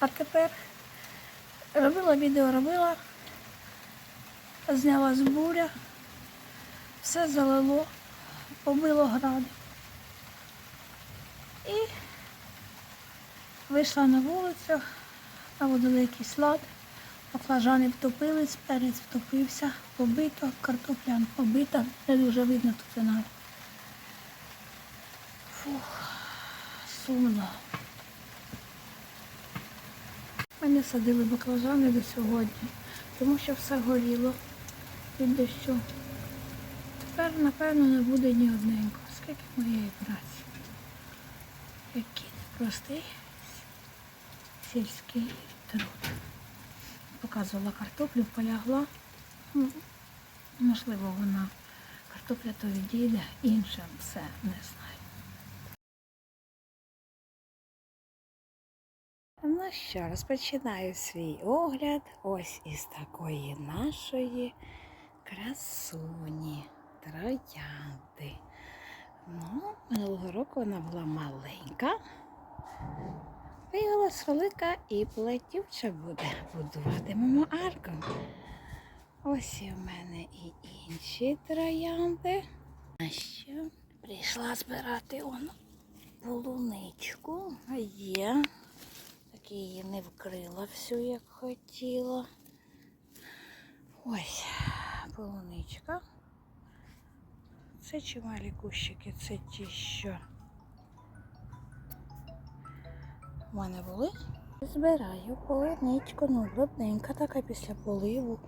А тепер робила відео, робила, зняла з буря, все залило, побило гради. І вийшла на вулицю, наводила якийсь лад, баклажани втопились, перець втопився, побито, картопля побита, не дуже видно тут навіть. Фух, сумно. Ми садили баклажани до сьогодні, тому що все горіло від дощу. Тепер, напевно, не буде ні одненького. Скільки моєї праці. Який непростий сільський труд. Показувала картоплю, полягла. Ну, Можливо, вона картопля то відійде, інше все не знаю. Ну що, розпочинаю свій огляд ось із такої нашої красуні троянди. Ну, минулого року вона була маленька. Виявилась велика і плетівча буде. Будуватимемо арку. Ось і в мене і інші троянди. А ще прийшла збирати он полуничку. Є. Вкрила всю, як хотіла. Ось полуничка. Це чималі кущики, це ті, що в мене були. Збираю полуничку, ну, брудненька така після поливу.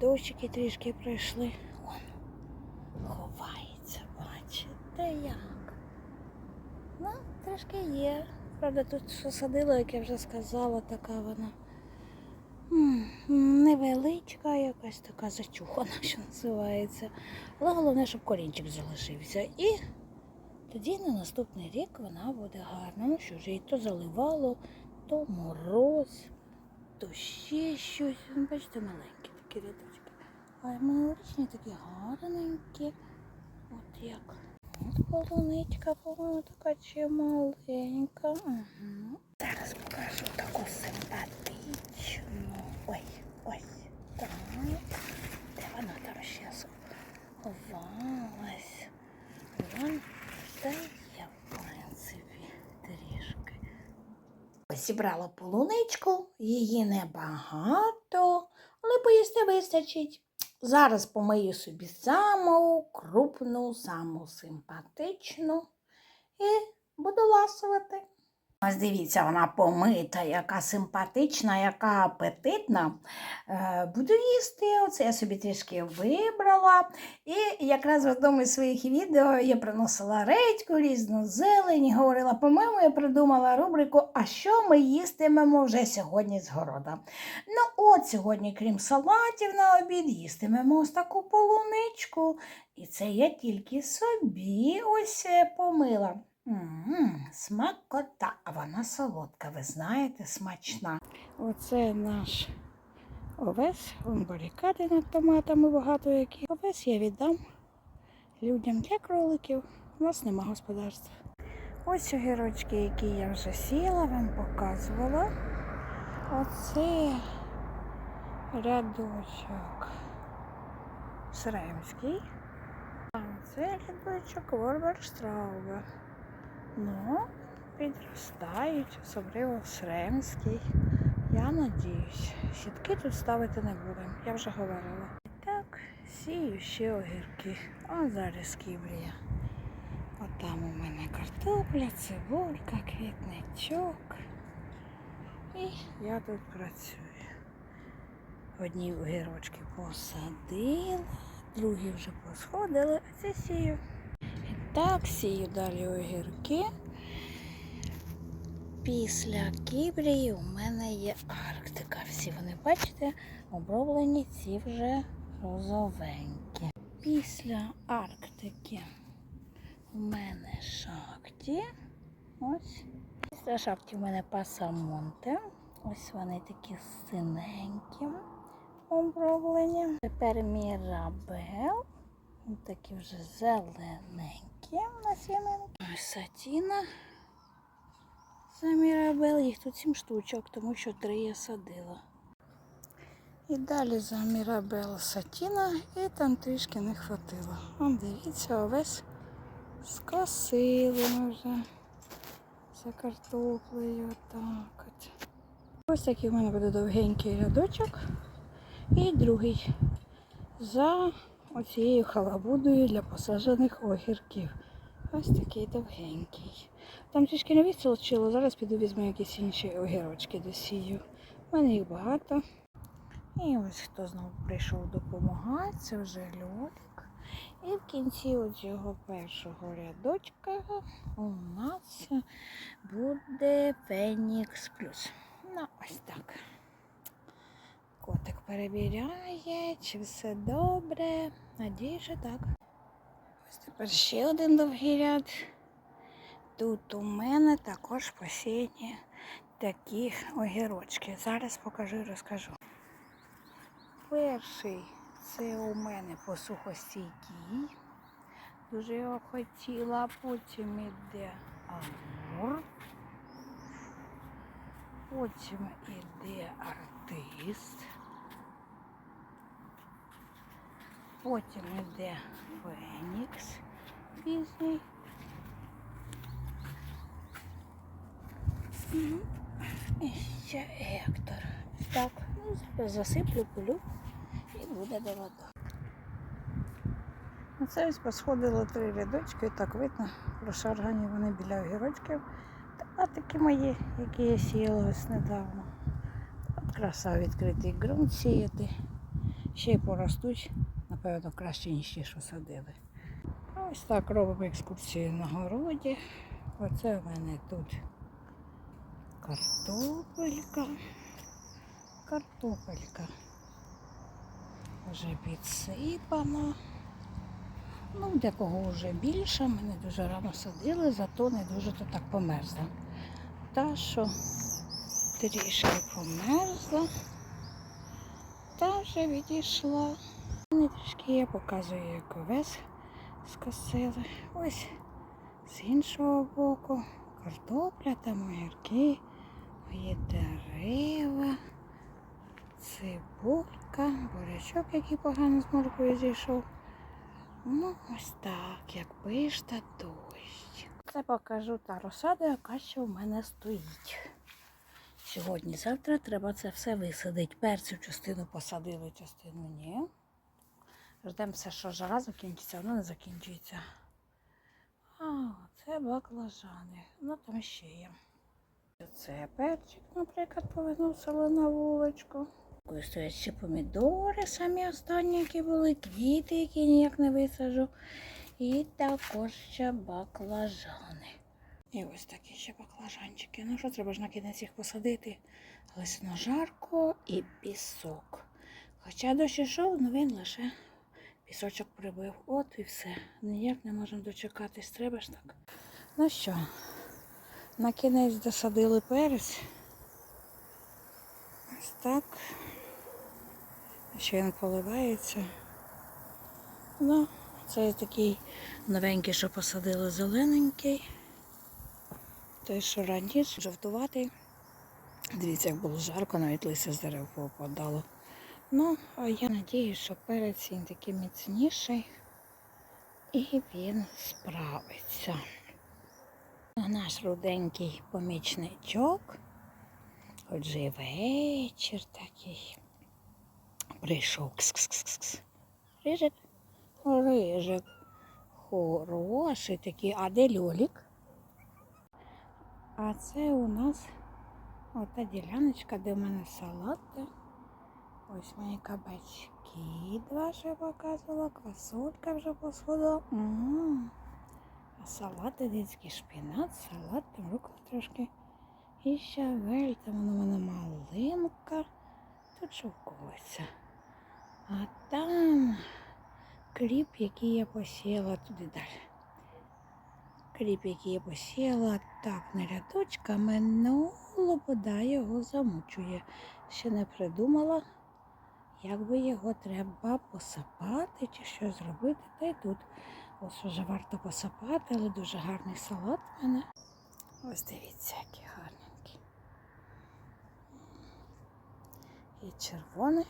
Дощики трішки пройшли. Вон, ховається, бачите як. Ну, трішки є. Правда, тут що садила, як я вже сказала, така вона невеличка, якась така зачухана, що називається. Але головне, щоб корінчик залишився. І тоді на наступний рік вона буде гарна. Ну що ж, її то заливало, то мороз, то ще щось. Ну, Бачите, маленькі такі рядочки. А минулорічні такі гарненькі. От як. Полуничка, по-моєму, така чималенька. Угу. Зараз покажу таку симпатичну. Ой, ось. Так. Де вона там ще сховалась? Вон та в принципі, трішки. Зібрала полуничку, її небагато, але поїсти вистачить. Зараз помию собі саму крупну, саму симпатичну і буду ласувати. Ось дивіться, вона помита, яка симпатична, яка апетитна. Е, буду їсти. Оце я собі трішки вибрала. І якраз в одному із своїх відео я приносила редьку, різну зелень, говорила, по-моєму, я придумала рубрику, а що ми їстимемо вже сьогодні з города. Ну, от сьогодні, крім салатів на обід, їстимемо ось таку полуничку. І це я тільки собі ось е, помила. М, Смакота, а вона солодка, ви знаєте, смачна. Оце наш овес, вон барикади над томатами багато які. Овес я віддам людям для кроликів. У нас нема господарства. Ось огірочки, які я вже сіла, вам показувала. Оце рядочок Сремський. А це рядочок Ворберштраубе. Ну, підростають, особливо Сремський. Я надіюсь, сітки тут ставити не будемо, я вже говорила. Так, сію ще огірки. А зараз ківрія. От там у мене картопля, цибулька, квітничок. І я тут працюю. Одні огірочки посадила, другі вже посходили, а це сію. Так, сію далі огірки. Після Кібрії у мене є Арктика. Всі вони, бачите, оброблені ці вже розовенькі. Після Арктики у мене шахті. Ось. Після шахті у мене пасамонте. Ось вони такі синенькі оброблені. Тепер мірабел. Такі вже зелененькі насінинки. Ось сатіна за Мірабел. Їх тут сім штучок, тому що три я садила. І далі за Мірабел Сатіна, і там трішки не хватило. Вон дивіться, овес скосили ми вже за картоплею. Отак от. Ось такий в мене буде довгенький рядочок. І другий за оцією халабудою для посаджених огірків. Ось такий довгенький. Там трішки не відсолчило, зараз піду візьму якісь інші огірочки досію. У мене їх багато. І ось хто знову прийшов допомагати, це вже льолік. І в кінці цього першого рядочка у нас буде Фенікс Плюс. Ну, ось так. Котик перевіряє, чи все добре. Надію, що так. Ось тепер ще один довгий ряд. Тут у мене також посіяні такі огірочки. Зараз покажу і розкажу. Перший це у мене посухостійкий. Дуже його хотіла, потім іде амур. Потім іде артист. Потім іде Фенікс пізній. І ще Гектор. Так, ну, засиплю, полю і буде до вода. Оце ось посходило три рядочки, і так видно, розшаргані вони біля огірочків. А такі мої, які я сіяла ось недавно. От краса відкритий ґрунт сіяти. Ще й поростуть, напевно, краще, ніж ті, що садили. Ось так робимо екскурсію на городі. Оце в мене тут картопелька. Картопелька. Вже підсипана. Ну, декого вже більше, ми не дуже рано садили, зато не дуже то так померзла. Та, що трішки померзла, та вже відійшла. Трішки я показую, як овес скосили. Ось з іншого боку картопля, там огірки, є дерева, цибулька, бурячок, який погано з моркою зійшов. Ну, ось так, як пишта дощ. Це покажу та розсада, яка ще в мене стоїть. Сьогодні, завтра треба це все висадити. Перцю частину посадили, частину ні. Ждемо все, що жара закінчиться, воно не закінчується. А, це баклажани. Ну там ще є. Це перчик, наприклад, повиносила на вуличку. Ось стоять ще помідори, самі останні, які були, квіти, які ніяк не висаджу. І також ще баклажани. І ось такі ще баклажанчики. Ну що, треба ж на кінець їх посадити. Лисно жарко і пісок. Хоча дощ ішов, але він лише пісочок прибив. От і все. Ніяк не можемо дочекатись. Треба ж так. Ну що, на кінець досадили перець. Ось так. Ще він поливається. Ну, це такий новенький, що посадили зелененький. Той, що раніше, жовтуватий. Дивіться, як було жарко, навіть листя з дерев попадало. Ну, а я надію, що перець він такий міцніший і він справиться. Наш руденький помічничок. Отже, вечір такий. Прийшов. Кс-кс-кс-кс. Рижик. Рижик. Хороший такий. А де льолік? А це у нас ота діляночка, де в мене салати. Ось мої кабачки два вже показувала, квасолька вже посходила. А салат, дитський шпінат, салат, там рукола трошки. І щавель, там воно мене малинка. Тут шовковиця. А там кріп, який я посіяла туди далі. Кріп, який я посіяла так не рядочками, ну лобода його замучує. Ще не придумала, Якби його треба посапати чи щось зробити, та й тут. Ось вже варто посапати, але дуже гарний салат в мене. Ось дивіться, який гарненький. І червоний.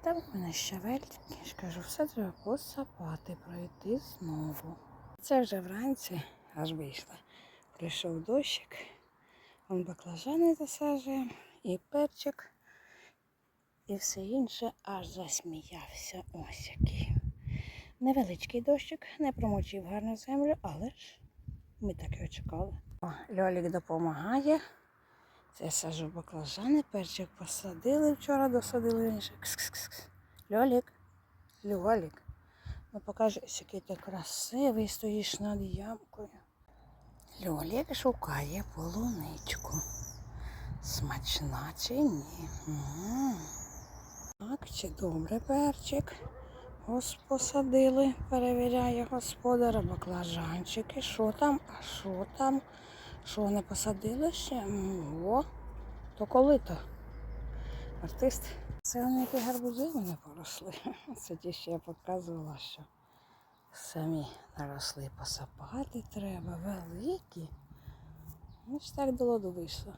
Там в мене щавельки. Я кажу, все треба посапати, пройти знову. Це вже вранці аж вийшла. Прийшов дощик, он баклажани засаджує і перчик і все інше аж засміявся. Ось який. Невеличкий дощик, не промочив гарну землю, але ж ми так і очікували. О, Льолік допомагає. Це сажу баклажани, перчик посадили вчора, досадили раніше. Кс-кс-кс. Льолік, Льолік. Ну покажись, який ти красивий стоїш над ямкою. Льолік шукає полуничку. Смачна чи ні? М. Так, чи добре перчик? Ось посадили, перевіряє господар баклажанчики. Що там? А що там? Що не посадили ще? О, то коли то? Артист. Це вони які гарбузи вони поросли. Це ті, що я показувала, що самі наросли посапати треба, великі. Ось так до ладу вийшло.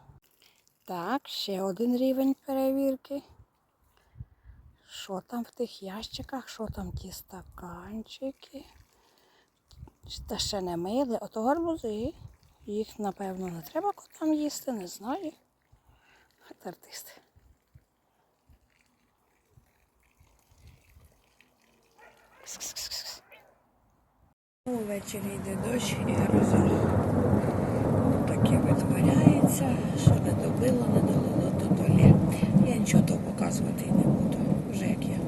Так, ще один рівень перевірки. Що там в тих ящиках, що там ті стаканчики? Та ще не мили, ото гарбузи. Їх, напевно, не треба котам їсти, не знаю. От артист. Увечері йде дощ і гроза. Таке витворяється, що не добило, не долило до долі. Я нічого того показувати не буду. Вже як я